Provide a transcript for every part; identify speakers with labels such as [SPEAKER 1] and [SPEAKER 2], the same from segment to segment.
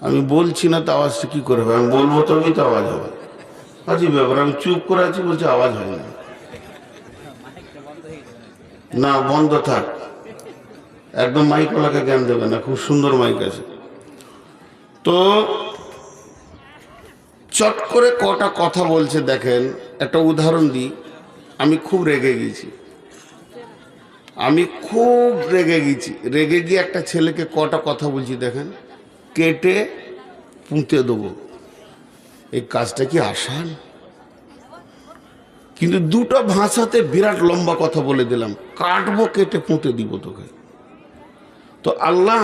[SPEAKER 1] আমি বলছি না তো আওয়াজটা কি করে হবে? আমি বলব তবেই তো আওয়াজ হবে। আজই ব্যাপার, আমি চুপ করে আছি, বলছি আওয়াজ হয় না। না, বন্ধ থাক। একদম মাইক ওলাকে জ্ঞান দেবে না, খুব সুন্দর মাইক আছে। তো চট করে কটা কথা বলছে, দেখেন। একটা উদাহরণ দিই। আমি খুব রেগে গেছি। আমি খুব রেগে গেছি। রেগে গিয়ে একটা ছেলেকে কটা কথা বলছি, দেখেন। কেটে পুঁতে দেবো। এই কাজটা কি আসান? কিন্তু দুটো ভাষাতে বিরাট লম্বা কথা বলে দিলাম। কাটবো, কেটে পুঁতে দিব তোকে। তো আল্লাহ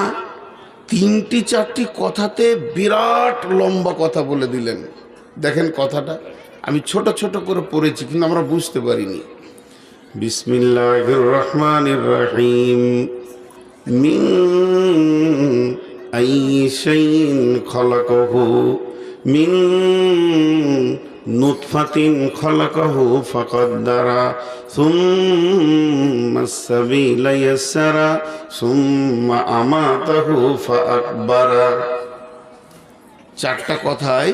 [SPEAKER 1] তিনটি, চারটি কথাতে বিরাট লম্বা কথা বলে দিলেন। দেখেন কথাটা, আমি ছোট ছোট করে পড়েছি, কিন্তু আমরা বুঝতে পারিনি। বিসমিল্লাহ রহমান রহিম। আই শাইইন খলাকহু, মিন নুতফাতিন খলাকহু ফাকাদ্দারা সুম্মা সাবিলা ইয়াসসারা সুম্মা আমাতাহু ফাআকবারা। চারটা কথায়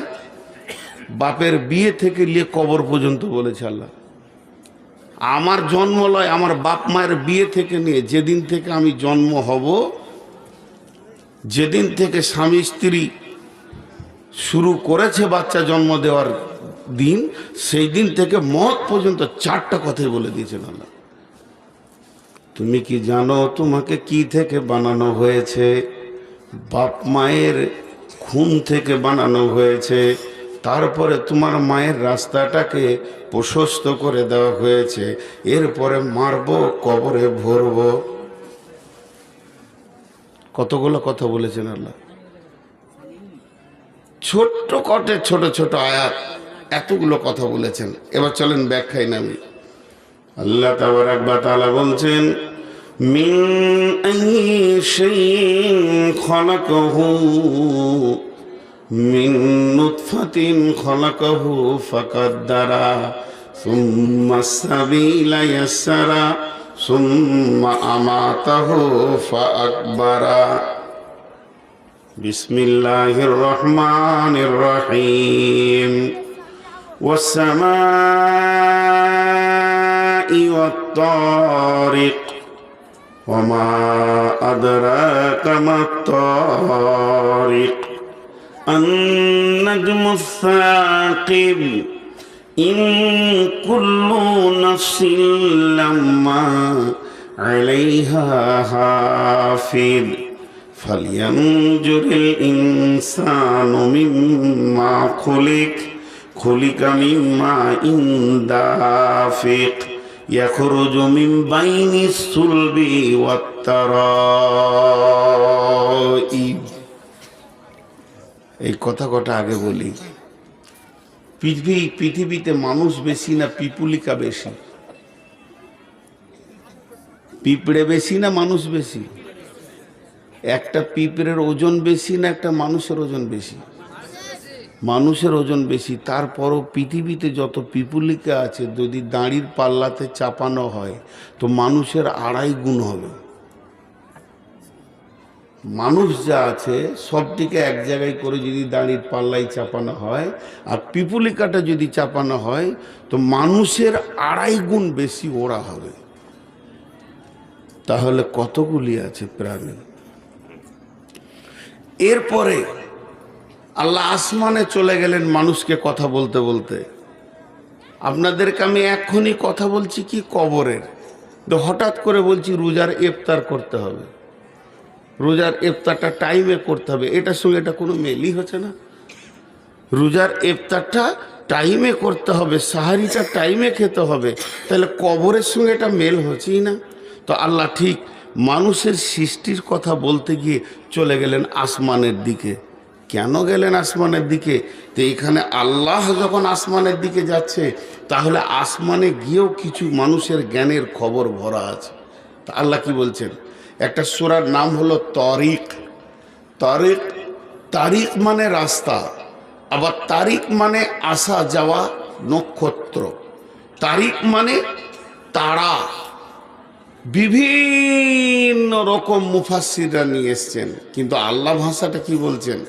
[SPEAKER 1] বাপের বিয়ে থেকে নিয়ে কবর পর্যন্ত বলেছে আল্লাহ। আমার জন্ম লয় আমার বাপ মায়ের বিয়ে থেকে নিয়ে যেদিন থেকে আমি জন্ম হব যেদিন থেকে স্বামী স্ত্রী শুরু করেছে বাচ্চা জন্ম দেওয়ার দিন, সেই দিন থেকে মত পর্যন্ত চারটা কথাই বলে দিয়েছেন আল্লাহ। তুমি কি জানো তোমাকে কি থেকে বানানো হয়েছে? বাপ মায়ের খুন থেকে বানানো হয়েছে। তারপরে তোমার মায়ের রাস্তাটাকে প্রশস্ত করে দেওয়া হয়েছে। এরপরে মারবো, কবরে ভরবো। কতগুলো কথা বলেছেন আল্লাহ? ছোট্ট কটে ছোট ছোট আয়াত এতগুলো কথা বলেছেন। এবার চলেন ব্যাখ্যায় নামি। আল্লাহ তাবার একবার তালা বলছেন, মিন খলাকাহু, মিন নুতফাতিন ثم أماته فأكبر. بسم الله الرحمن الرحيم. والسماء والطارق وما أدراك ما الطارق. النجم الثاقب إن كل نفس لما عليها حافظ فلينجر الإنسان مما خلق خلق من ماء دافق يخرج من بين الصلب والترائب এই কথা কটা আগে বলি পৃথিবী, পৃথিবীতে মানুষ বেশি না পিপুলিকা বেশি? পিঁপড়ে বেশি না মানুষ বেশি? একটা পিঁপড়ের ওজন বেশি না একটা মানুষের ওজন বেশি? মানুষের ওজন বেশি, তারপরও পৃথিবীতে যত পিপুলিকা আছে, যদি দাঁড়ির পাল্লাতে চাপানো হয়, তো মানুষের আড়াই গুণ হবে। মানুষ যা আছে, সবটিকে এক জায়গায় করে যদি দাঁড়ির পাল্লায় চাপানো হয়, আর পিপুলিকাটা যদি চাপানো হয়, তো মানুষের আড়াই গুণ বেশি ওরা হবে। তাহলে কতগুলি আছে প্রাণী? এরপরে আল্লাহ আসমানে চলে গেলেন মানুষকে কথা বলতে বলতে। আপনাদেরকে আমি এখনই কথা বলছি কি কবরের? তো হঠাৎ করে বলছি রোজার ইফতার করতে হবে। রোজার ইফতারটা টাইমে করতে হবে। এটার সঙ্গে এটা কোনো মেলই হচ্ছে না। রোজার ইফতারটা টাইমে করতে হবে, সাহারিটা টাইমে খেতে হবে। তাহলে কবরের সঙ্গে এটা মেল হচ্ছেই না। তো আল্লাহ ঠিক মানুষের সৃষ্টির কথা বলতে গিয়ে চলে গেলেন আসমানের দিকে। কেন গেলেন আসমানের দিকে? তো এখানে আল্লাহ যখন আসমানের দিকে যাচ্ছে, তাহলে আসমানে গিয়েও কিছু মানুষের জ্ঞানের খবর ভরা আছে। তা আল্লাহ কি বলছেন? একটা সুরার নাম হলো তরিক। তরিক তারিক মানে রাস্তা, আবার তারিক মানে আসা যাওয়া নক্ষত্র। তারিক মানে তারা। বিভিন্ন রকম মুফাসিররা নিয়ে এসছেন, কিন্তু আল্লাহ ভাষাটা কি বলছেন?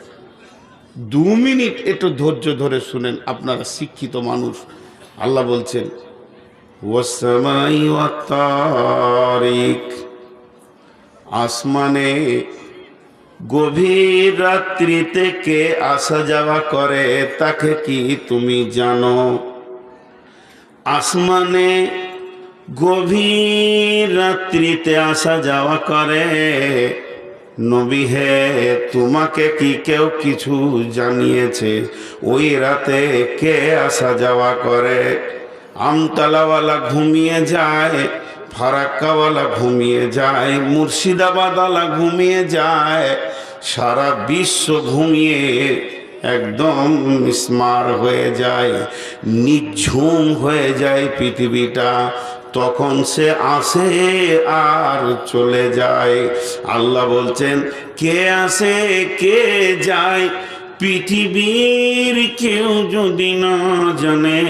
[SPEAKER 1] দু মিনিট একটু ধৈর্য ধরে শুনেন, আপনারা শিক্ষিত মানুষ। আল্লাহ বলছেন, ওয়াসসামাই ওয়াত-তারিক। আসমানে গভীর রাত্রিতে কে আসা যাওয়া করে, তাকে কি তুমি জানো? আসমানে গভীর রাত্রিতে আসা যাওয়া করে, নবী হে, তোমাকে কি কেউ কিছু জানিয়েছে? ওই রাতে কে আসা যাওয়া করে? আমতলাওয়ালা ঘুমিয়ে যায় ফারাক্কাওয়ালা ঘুমিয়ে যায় মুর্শিদাবাদওয়ালা ঘুমিয়ে যায়, সারা বিশ্ব ঘুমিয়ে একদম স্মার হয়ে যায়, নিঝুম হয়ে যায় পৃথিবীটা। তখন সে আসে আর চলে যায়। আল্লাহ বলছেন, কে আসে, কে যায়? পৃথিবীর কেউ যদি না জানে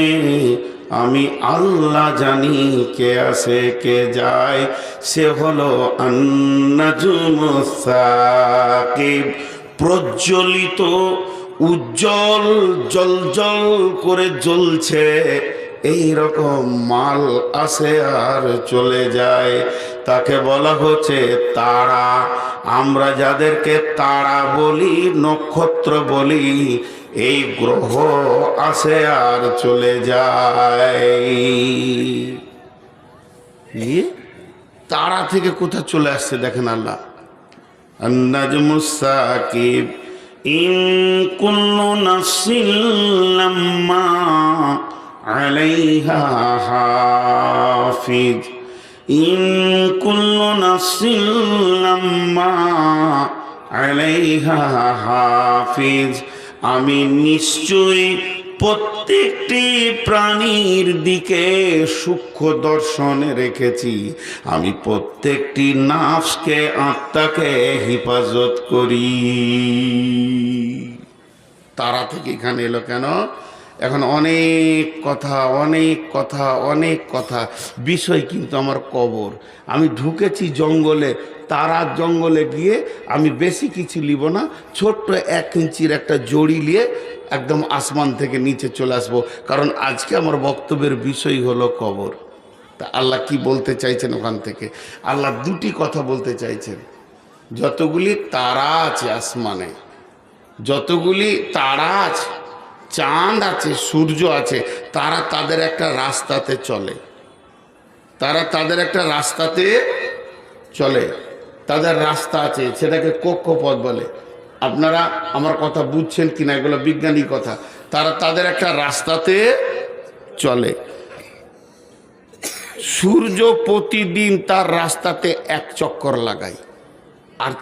[SPEAKER 1] আমি আল্লাহ জানি কে আসে কে যায়। সে হলো আন্নাজুমসাকিব প্রজ্বলিত, উজ্জ্বল জল জল করে জ্বলছে। এই রকম মাল আসে আর চলে যায়। তাকে বলা হচ্ছে তারা। আমরা যাদেরকে তারা বলি, নক্ষত্র বলি এই গ্রহ আসে আর চলে যায়। ইয়ে, তারা থেকে কোথা চলে আসছে দেখেন আল্লাহ। আন্দাজ মুসাকিব ইন হাফিজ। ইন হাফিজ। আমি নিশ্চয়ই প্রত্যেকটি প্রাণীর দিকে সূক্ষ্ম দর্শনে রেখেছি। আমি প্রত্যেকটি নাফসকে আত্মাকে হেফাজত করি। তারা থেকে এখানে এলো কেন? এখন অনেক কথা অনেক কথা অনেক কথা। বিষয় কিন্তু আমার কবর। আমি ঢুকেছি জঙ্গলে, তারার জঙ্গলে গিয়ে আমি বেশি কিছু নিব না। ছোট্ট এক ইঞ্চির একটা জড়ি নিয়ে একদম আসমান থেকে নিচে চলে আসব। কারণ আজকে আমার বক্তব্যের বিষয় হলো কবর। তা আল্লাহ কি বলতে চাইছেন ওখান থেকে? আল্লাহ দুটি কথা বলতে চাইছেন। যতগুলি তারা আছে আসমানে, যতগুলি তারা আছে চাঁদ আছে, সূর্য আছে, তারা তাদের একটা রাস্তাতে চলে। তারা তাদের একটা রাস্তাতে চলে। তাদের রাস্তা আছে, সেটাকে কক্ষপথ বলে। আপনারা আমার কথা বুঝছেন কিনা, এগুলো বিজ্ঞানী কথা। তারা তাদের একটা রাস্তাতে চলে। সূর্য প্রতিদিন তার রাস্তাতে এক চক্কর লাগায়। আর